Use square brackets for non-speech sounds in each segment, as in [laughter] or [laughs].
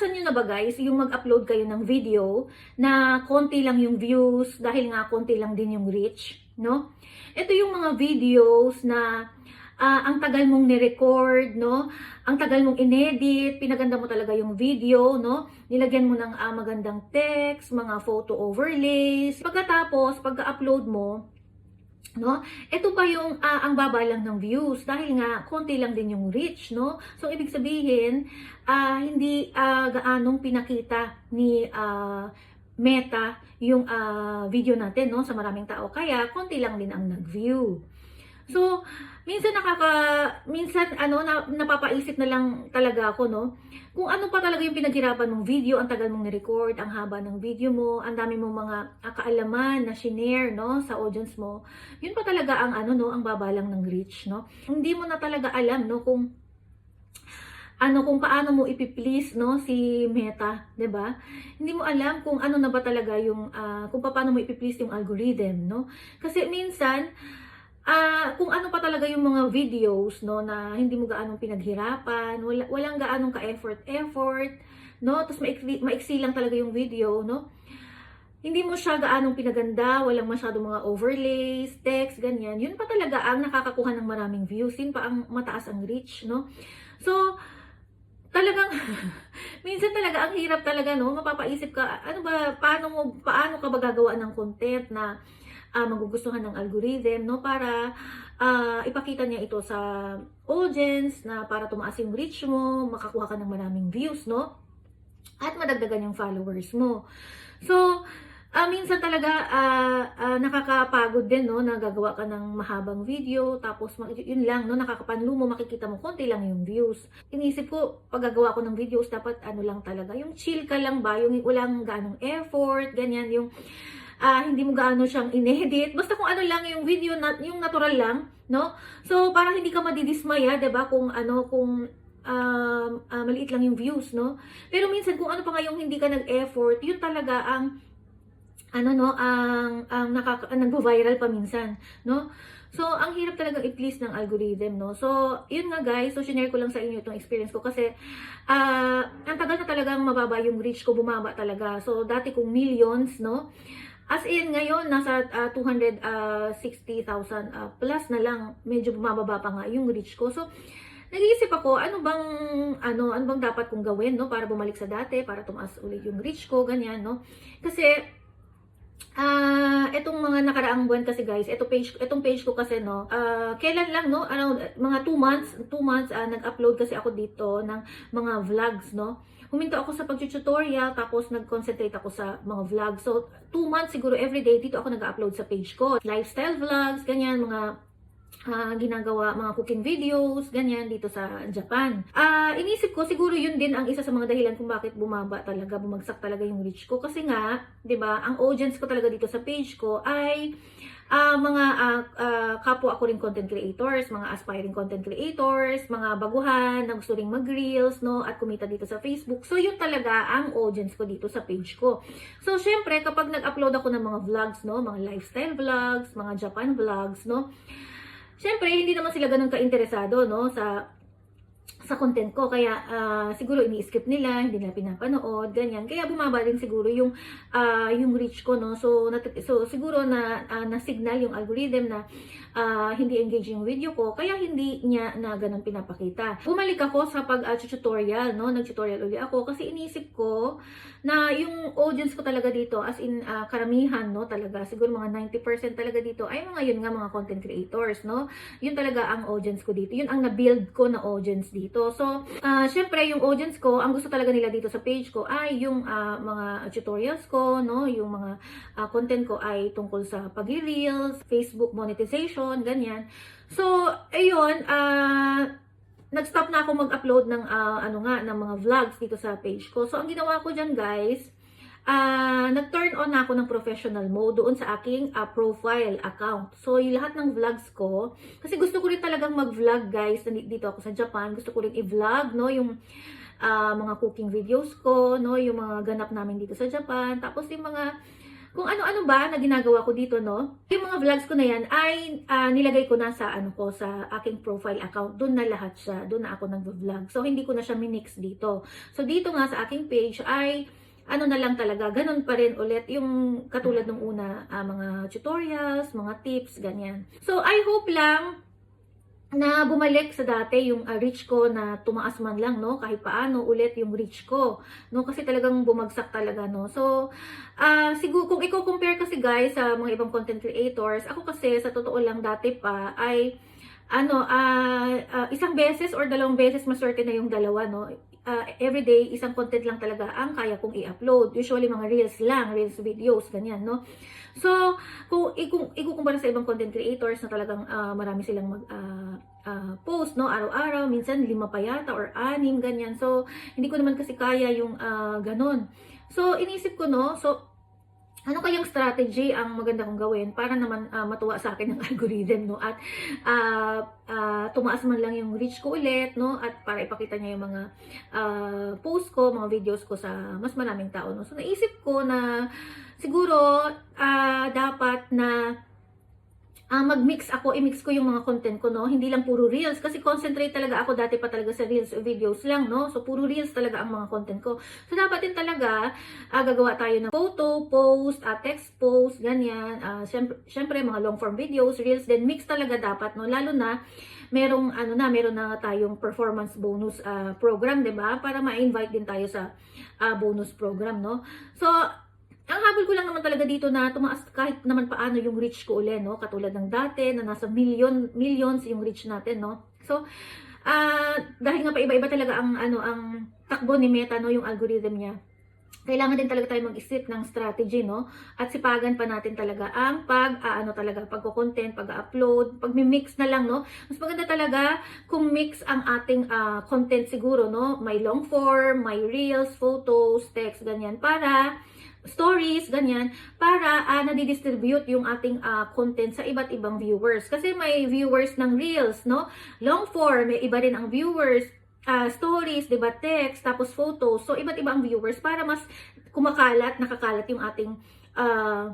naranasan nyo na ba guys, yung mag-upload kayo ng video na konti lang yung views dahil nga konti lang din yung reach, no? Ito yung mga videos na ah, ang tagal mong ni-record, no? Ang tagal mong inedit, pinaganda mo talaga yung video, no? Nilagyan mo ng ah, magandang text, mga photo overlays. Pagkatapos, pagka-upload mo, no? Ito pa yung ah, ang baba lang ng views dahil nga konti lang din yung reach, no? So ibig sabihin, ah, hindi ah, gaanong pinakita ni ah, Meta yung ah, video natin, no? Sa maraming tao. Kaya konti lang din ang nag-view. So, minsan nakaka minsan ano na, napapaisip na lang talaga ako no kung ano pa talaga yung pinaghirapan mong video ang tagal mong ni-record ang haba ng video mo ang dami mong mga kaalaman na shinare no sa audience mo yun pa talaga ang ano no ang baba lang ng reach no hindi mo na talaga alam no kung ano kung paano mo ipi-please no si Meta, 'di ba? Hindi mo alam kung ano na ba talaga yung ah, kung paano mo ipi-please yung algorithm, no? Kasi minsan ah kung ano pa talaga yung mga videos no na hindi mo gaanong pinaghirapan, wala, walang gaanong ka-effort effort, no? Tapos maiksi, maiksi lang talaga yung video, no? Hindi mo siya gaanong pinaganda, walang masyadong mga overlays, text, ganyan. Yun pa talaga ang nakakakuha ng maraming views, yun pa ang mataas ang reach, no? So, talagang [laughs] minsan talaga ang hirap talaga no mapapaisip ka ano ba paano mo paano ka ba gagawa ng content na ah, magugustuhan ng algorithm no para ah, ipakita niya ito sa audience na para tumaas yung reach mo makakuha ka ng maraming views no at madagdagan yung followers mo. So ah, minsan talaga ah, ah, nakakapagod din no nagagawa ka ng mahabang video tapos yun lang no nakakapanlo mo makikita mo konti lang yung views. Inisip ko, pag gagawa ko ng videos, dapat ano lang talaga, yung chill ka lang ba, yung walang ganong effort, ganyan, yung ah, hindi mo gaano siyang inedit, basta kung ano lang yung video, na, yung natural lang, no? So, parang hindi ka madidismaya, 'di ba kung ano, kung um, ah, maliit lang yung views, no? Pero minsan, kung ano pa nga yung hindi ka nag-effort, yun talaga ang ano no, ang ang nakaka nagvo-viral pa minsan, no? So, ang hirap talaga i-please ng algorithm, no? So, yun nga guys, so share ko lang sa inyo itong experience ko kasi ah ang tagal na talagang mababa yung reach ko, bumaba talaga. So, dati kong millions, no? As in, ngayon, nasa ah, 260,000 ah, plus na lang, medyo bumababa pa nga yung reach ko. So, nag-iisip ako, ano bang, ano, ano bang dapat kong gawin, no? Para bumalik sa dati, para tumaas ulit yung reach ko, ganyan, no? Kasi, Ah, etong mga nakaraang buwan kasi guys, eto page etong page ko kasi no. Ah, kailan lang no? Ano mga 2 months, 2 months ah, nag-upload kasi ako dito ng mga vlogs no. Huminto ako sa pag-tutorial tapos nag-concentrate ako sa mga vlogs. So, 2 months siguro everyday dito ako nag-upload sa page ko. Lifestyle vlogs, ganyan mga ah, ginagawa mga cooking videos, ganyan dito sa Japan. Ah, inisip ko siguro yun din ang isa sa mga dahilan kung bakit bumaba talaga, bumagsak talaga yung reach ko kasi nga, 'di ba, ang audience ko talaga dito sa page ko ay ah, mga ah, ah, kapwa ako rin content creators, mga aspiring content creators, mga baguhan na gusto ring mag-reels, no, at kumita dito sa Facebook. So, yun talaga ang audience ko dito sa page ko. So, syempre, kapag nag-upload ako ng mga vlogs, no, mga lifestyle vlogs, mga Japan vlogs, no, Siyempre, hindi naman sila ganun ka-interesado, no, sa sa content ko. Kaya, ah, siguro ini-skip nila, hindi nila pinapanood, ganyan. Kaya bumaba din siguro yung, ah, yung reach ko, no. So, so siguro na, ah, na-signal yung algorithm na ah, hindi engaging yung video ko, kaya hindi niya na ganun pinapakita. Bumalik ako sa pag-tutorial, no. Nag-tutorial uli ako kasi inisip ko na yung audience ko talaga dito, as in ah, karamihan, no, talaga, siguro mga 90% talaga dito, ay mga yun nga, mga content creators, no. Yun talaga ang audience ko dito. Yun ang na-build ko na audience dito. So, ah, syempre, yung audience ko, ang gusto talaga nila dito sa page ko ay yung ah, mga tutorials ko, no, yung mga ah, content ko ay tungkol sa pag-reels, Facebook monetization, ganyan. So, ayun, ah, nag-stop na ako mag-upload ng ah, ano nga ng mga vlogs dito sa page ko. So ang ginawa ko diyan, guys, ah nag-turn on na ako ng professional mode doon sa aking ah, profile account. So yung lahat ng vlogs ko, kasi gusto ko rin talagang mag-vlog, guys, dito ako sa Japan. Gusto ko rin i-vlog, no, yung ah, mga cooking videos ko, no, yung mga ganap namin dito sa Japan. Tapos yung mga kung ano-ano ba na ginagawa ko dito, no? Yung mga vlogs ko na yan ay ah, nilagay ko na sa ano ko sa aking profile account. Doon na lahat siya. Doon na ako nagvo-vlog. So hindi ko na siya minix dito. So dito nga sa aking page ay ano na lang talaga, ganun pa rin ulit yung katulad ng una, ah, mga tutorials, mga tips, ganyan. So I hope lang na bumalik sa dati yung ah, reach ko na tumaas man lang no kahit paano ulit yung reach ko no kasi talagang bumagsak talaga no so ah siguro kung i-compare kasi guys sa mga ibang content creators ako kasi sa totoo lang dati pa ay ano ah ah, isang beses or dalawang beses maswerte na yung dalawa no Ah, everyday isang content lang talaga ang kaya kong i-upload usually mga reels lang reels videos ganyan no So, kung ikung ikukumpara sa ibang content creators na talagang ah, marami silang mag ah, ah, post no araw-araw, minsan lima pa yata or anim ganyan. So, hindi ko naman kasi kaya yung ah, ganun. So, inisip ko no, so ano kayang strategy ang maganda kong gawin para naman ah, matuwa sa akin ng [laughs] algorithm no at ah, ah, tumaas man lang yung reach ko ulit no at para ipakita niya yung mga ah, post ko, mga videos ko sa mas maraming tao no. So naisip ko na siguro ah, dapat na ah, mag-mix ako, i-mix ko yung mga content ko, no? Hindi lang puro reels. Kasi concentrate talaga ako dati pa talaga sa reels videos lang, no? So, puro reels talaga ang mga content ko. So, dapat din talaga ah, gagawa tayo ng photo, post, ah, text post, ganyan. Ah, syempre, syempre, mga long form videos, reels, then mix talaga dapat, no? Lalo na, merong ano na, meron na tayong performance bonus ah, program, ba? Para ma-invite din tayo sa ah, bonus program, no? So, ang habol ko lang naman talaga dito na tumaas kahit naman paano yung reach ko uli, no? Katulad ng dati na nasa million, millions yung reach natin, no? So, ah dahil nga pa iba-iba talaga ang ano ang takbo ni Meta, no? Yung algorithm niya. Kailangan din talaga tayo mag-isip ng strategy, no? At sipagan pa natin talaga ang pag, ah, ano talaga, pagko-content, pag-upload, pag-mix na lang, no? Mas maganda talaga kung mix ang ating ah, content siguro, no? May long form, may reels, photos, text, ganyan. Para stories, ganyan, para uh, nadidistribute yung ating ah, content sa iba't ibang viewers. Kasi may viewers ng Reels, no? Long form, may iba rin ang viewers, ah, stories, di text, tapos photos. So, iba't iba ang viewers para mas kumakalat, nakakalat yung ating ah,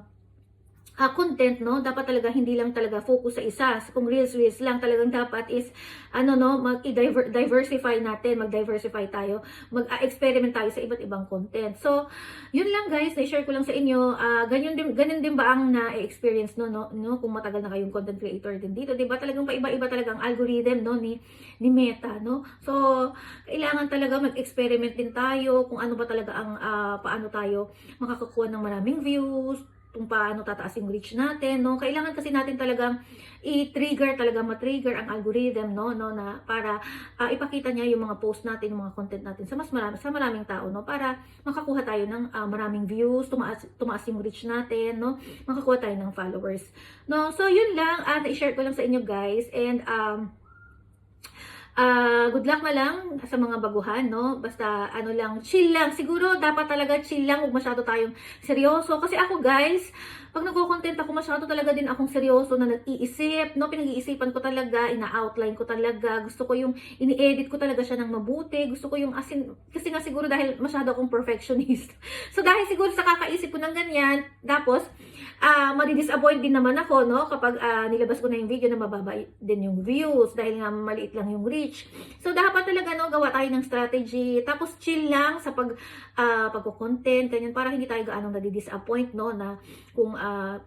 ah, content, no? Dapat talaga hindi lang talaga focus sa isa. Kung reels reels lang talagang dapat is ano no, mag-diversify natin, mag-diversify tayo, mag-experiment tayo sa iba't ibang content. So, yun lang guys, na-share ko lang sa inyo. Ah, ganyan din ganun din ba ang na-experience no, no, no kung matagal na kayong content creator din dito, 'di ba? Talagang paiba-iba talaga ang algorithm no ni ni Meta, no? So, kailangan talaga mag-experiment din tayo kung ano ba talaga ang ah, paano tayo makakakuha ng maraming views, kung paano tataas yung reach natin, no? Kailangan kasi natin talagang i-trigger talaga ma-trigger ang algorithm, no, no na para ah, ipakita niya yung mga post natin, yung mga content natin sa mas marami sa maraming tao, no, para makakuha tayo ng ah, maraming views, tumaas tumaas yung reach natin, no, makakuha tayo ng followers. No, so yun lang, at i-share ko lang sa inyo guys and um Ah, good luck na lang sa mga baguhan, no? Basta ano lang, chill lang. Siguro dapat talaga chill lang, huwag masyado tayong seryoso. Kasi ako, guys, pag nagko-content ako, masyado talaga din akong seryoso na nag-iisip, no? Pinag-iisipan ko talaga, ina-outline ko talaga. Gusto ko yung ini-edit ko talaga siya ng mabuti. Gusto ko yung asin kasi nga siguro dahil masyado akong perfectionist. [laughs] so dahil siguro sa kakaisip ko ng ganyan, tapos ah madi-disappoint din naman ako, no? Kapag ah, nilabas ko na yung video na mababa din yung views dahil nga maliit lang yung reach. So dapat talaga no gawa tayo ng strategy. Tapos chill lang sa pag ah, pagko-content ganyan para hindi tayo gaano nadi-disappoint no na kung ah,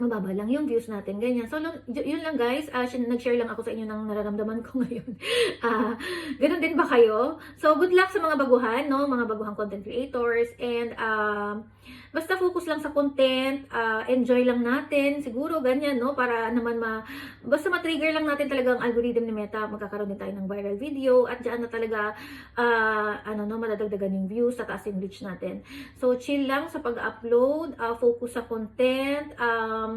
mababa lang yung views natin, ganyan. So, yun lang guys, sin- nag-share lang ako sa inyo ng nararamdaman ko [laughs] ngayon. Ah, ganun din ba kayo? So, good luck sa mga baguhan, no? Mga baguhang content creators. And, um, basta focus lang sa content, ah, enjoy lang natin, siguro, ganyan, no? Para naman ma, basta ma-trigger lang natin talaga ang algorithm ni Meta, magkakaroon din tayo ng viral video, at dyan na talaga, ah, ano, no, madadagdagan yung views, tataas yung reach natin. So, chill lang sa pag-upload, ah, focus sa content, um,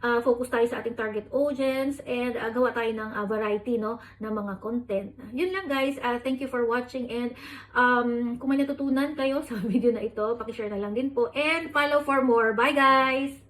ah, focus tayo sa ating target audience, and ah, gawa tayo ng ah, variety, no, ng mga content. Yun lang guys, ah, thank you for watching, and um, kung may natutunan kayo [laughs] sa video na ito, pakishare na lang din po, and follow for more. Bye guys!